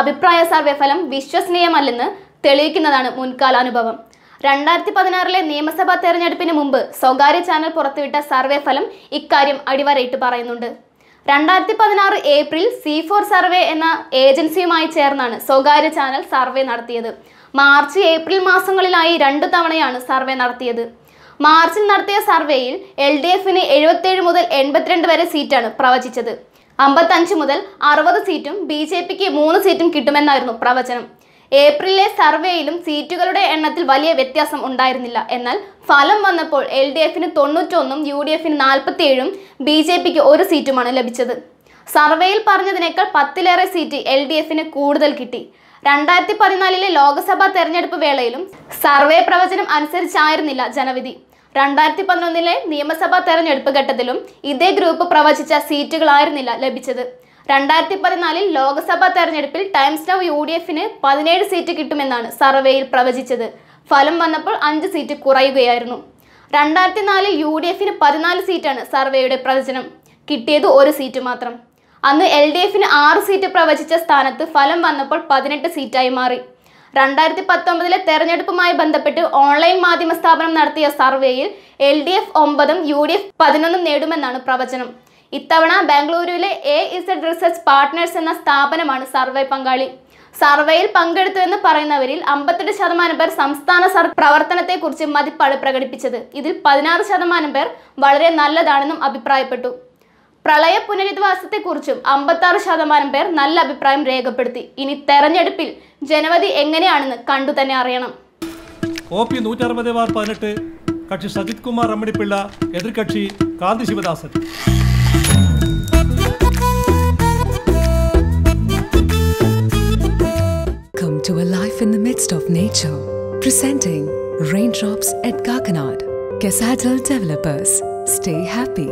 അഭിപ്രായ സർവേ ഫലം വിശ്വസനീയമല്ലെന്ന് തെളിയിക്കുന്നതാണ് മുൻകാലാനുഭവം. രണ്ടായിരത്തി പതിനാറിലെ നിയമസഭാ തെരഞ്ഞെടുപ്പിന് മുമ്പ് സ്വകാര്യ ചാനൽ പുറത്തുവിട്ട സർവേ ഫലം ഇക്കാര്യം അടിവരയിട്ട് പറയുന്നുണ്ട്. രണ്ടായിരത്തി പതിനാറ് ഏപ്രിൽ സി ഫോർ സർവേ എന്ന ഏജൻസിയുമായി ചേർന്നാണ് സ്വകാര്യ ചാനൽ സർവേ നടത്തിയത്. മാർച്ച് ഏപ്രിൽ മാസങ്ങളിലായി രണ്ടു തവണയാണ് സർവേ നടത്തിയത്. മാർച്ചിൽ നടത്തിയ സർവേയിൽ എൽ ഡി എഫിന് എഴുപത്തേഴ് മുതൽ എൺപത്തിരണ്ട് വരെ സീറ്റാണ് പ്രവചിച്ചത്. അമ്പത്തഞ്ച് മുതൽ അറുപത് സീറ്റും ബി ജെ പിക്ക് മൂന്ന് സീറ്റും കിട്ടുമെന്നായിരുന്നു പ്രവചനം. ഏപ്രിലിലെ സർവേയിലും സീറ്റുകളുടെ എണ്ണത്തിൽ വലിയ വ്യത്യാസം ഉണ്ടായിരുന്നില്ല. എന്നാൽ ഫലം വന്നപ്പോൾ എൽ ഡി എഫിന് തൊണ്ണൂറ്റൊന്നും യു ഡി എഫിന് നാൽപ്പത്തിയേഴും ബി ജെ പിക്ക് ഒരു സീറ്റുമാണ് ലഭിച്ചത്. സർവേയിൽ പറഞ്ഞതിനേക്കാൾ പത്തിലേറെ സീറ്റ് എൽ ഡി എഫിന് കൂടുതൽ കിട്ടി. രണ്ടായിരത്തി പതിനാലിലെ ലോക്സഭാ തെരഞ്ഞെടുപ്പ് വേളയിലും സർവേ പ്രവചനം അനുസരിച്ചായിരുന്നില്ല ജനവിധി. രണ്ടായിരത്തി പതിനൊന്നിലെ നിയമസഭാ തെരഞ്ഞെടുപ്പ് ഘട്ടത്തിലും ഇതേ ഗ്രൂപ്പ് പ്രവചിച്ച സീറ്റുകളായിരുന്നില്ല ലഭിച്ചത്. രണ്ടായിരത്തി പതിനാലിൽ ലോക്സഭാ തെരഞ്ഞെടുപ്പിൽ ടൈംസ് നൗ യു ഡി എഫിന് പതിനേഴ് സീറ്റ് കിട്ടുമെന്നാണ് സർവേയിൽ പ്രവചിച്ചത്. ഫലം വന്നപ്പോൾ അഞ്ച് സീറ്റ് കുറയുകയായിരുന്നു. രണ്ടായിരത്തി നാലിൽ യു ഡി എഫിന് പതിനാല് സീറ്റാണ് സർവേയുടെ പ്രവചനം. കിട്ടിയത് ഒരു സീറ്റ് മാത്രം. അന്ന് എൽ ഡി എഫിന് ആറ് സീറ്റ് പ്രവചിച്ച സ്ഥാനത്ത് ഫലം വന്നപ്പോൾ പതിനെട്ട് സീറ്റായി മാറി. രണ്ടായിരത്തി പത്തൊമ്പതിലെ തെരഞ്ഞെടുപ്പുമായി ബന്ധപ്പെട്ട് ഓൺലൈൻ മാധ്യമ സ്ഥാപനം നടത്തിയ സർവേയിൽ എൽ ഡി എഫ് ഒമ്പതും യു ഡി എഫ് പതിനൊന്നും നേടുമെന്നാണ് പ്രവചനം. ഇത്തവണ ബാംഗ്ലൂരുവിലെ എ ഇസഡ് റിസർച്ച് പാർട്ട്നേഴ്സ് എന്ന സ്ഥാപനമാണ് സർവേ പങ്കാളി. സർവേയിൽ പങ്കെടുത്തു എന്ന് പറയുന്നവരിൽ അമ്പത്തെട്ട് ശതമാനം പേർ സംസ്ഥാന സർ പ്രവർത്തനത്തെക്കുറിച്ച് മതിപ്പാണ് പ്രകടിപ്പിച്ചത്. ഇതിൽ പതിനാറ് ശതമാനം പേർ വളരെ നല്ലതാണെന്നും അഭിപ്രായപ്പെട്ടു. പ്രളയ പുനരധിവാസത്തെക്കുറിച്ചും അമ്പത്താറ് ശതമാനം പേർ നല്ല അഭിപ്രായം രേഖപ്പെടുത്തി ഇനി തെരഞ്ഞെടുപ്പിൽ ജനവധി എങ്ങനെയാണെന്ന് കണ്ടു തന്നെ അറിയണം ഒ പി നൂറ്ററുപത് ബാർ പതിനെട്ട് കക്ഷി സജിത് കുമാർ അമ്മണിപ്പിള്ള എതിർകക്ഷി കാന്തി Sivadasan Come to a life in the midst of nature. Presenting Raindrops at Kakanad. Kesadal Developers. Stay happy.